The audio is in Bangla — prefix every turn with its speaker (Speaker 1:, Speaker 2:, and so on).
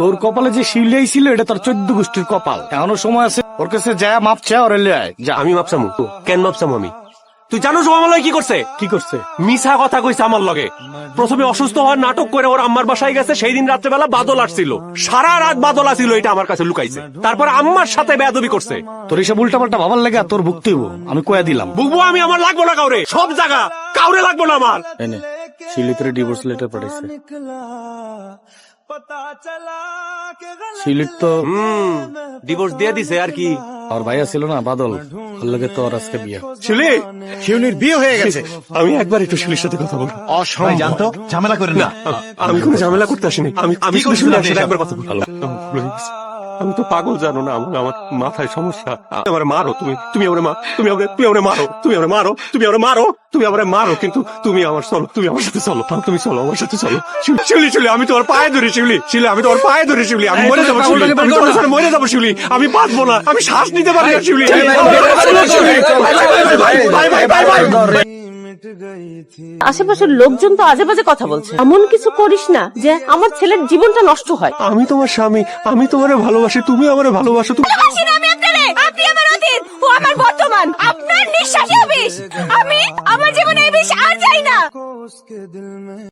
Speaker 1: তোর কপালে যে শিউলিয়াই ছিল এটা তোর চোদ্দ গোষ্ঠীর কপাল। এখনও সময় আছে ওর কাছে যা মাপ চা ওরে যা
Speaker 2: আমি মাপসামু কেন মাপসামু আমি? তুই জানো লগে কি করছে?
Speaker 1: কি করছে?
Speaker 2: মিছা কথা কইছে আমার লগে। প্রথমে অসুস্থ হওয়ার নাটক করে ওর আম্মার বাসায় গেছে সেই দিন রাত্রেবেলা বাদল আসছিল। সারা রাত বাদল আসছিল এটা আমার কাছে লুকাইছে। তারপর আম্মার সাথে বেয়াদবি করছে।
Speaker 1: তোর এসব উল্টা পাল্টা ভাবার লেগে তোর ভুগতে হইব। আমি কয়া দিলাম।
Speaker 2: বুঝব আমি আমার লাগবো না কাউরে। সব জায়গা কাউরে লাগবো না আমার।
Speaker 1: এনে ডিভোর্স লেটার পাঠাইছে। শিলির তো
Speaker 2: ডিভোর্স দিয়ে দিছে আর কি
Speaker 1: আর ভাইয়া ছিল না বাদল তো আর আজকে বিয়ে
Speaker 2: শিলি
Speaker 3: শিউলির বিয়ে হয়ে গেছে
Speaker 2: আমি একবার একটু শিলির সাথে কথা বলব।
Speaker 3: অসময় জানতো ঝামেলা করেন না।
Speaker 2: আমি কোনো ঝামেলা করতে আসিনি। আমি আমি
Speaker 3: কি
Speaker 2: শুধু
Speaker 3: করছিস
Speaker 2: শিলির
Speaker 3: আপনি
Speaker 2: সাথে
Speaker 3: এসব?
Speaker 2: একবার কথা বলব। আমি তো পাগল জানো না আমার আমার মাথায় সমস্যা আমার মারো তুমি তুমি আমার মা তুমি আমার তুমি আমার মারো তুমি আমার মারো তুমি আমার মারো তুমি আমার মারো কিন্তু তুমি আমার চলো তুমি আমার সাথে চলো তুমি চলো আমার সাথে চলো শিউলি, শিউলি আমি তোমার পায়ে ধরি শিউলি শিউলি আমি তোমার পায়ে ধরি শিউলি আমি মরে যাব শিউলি আমি তোমার সাথে মরে যাব শিউলি আমি বাঁচবো না আমি শ্বাস নিতে পারি না Shiuli bye bye bye bye bye
Speaker 4: আশেপাশের লোকজন তো আজে বাজে কথা বলছে। এমন কিছু করিস না যে আমার ছেলের জীবনটা নষ্ট হয়।
Speaker 2: আমি তোমার স্বামী আমি তোমার ভালোবাসি তুমি আমার ভালোবাসো তুমি আমার বর্তমান। আপনার আমি আমার জীবনে এই আর না।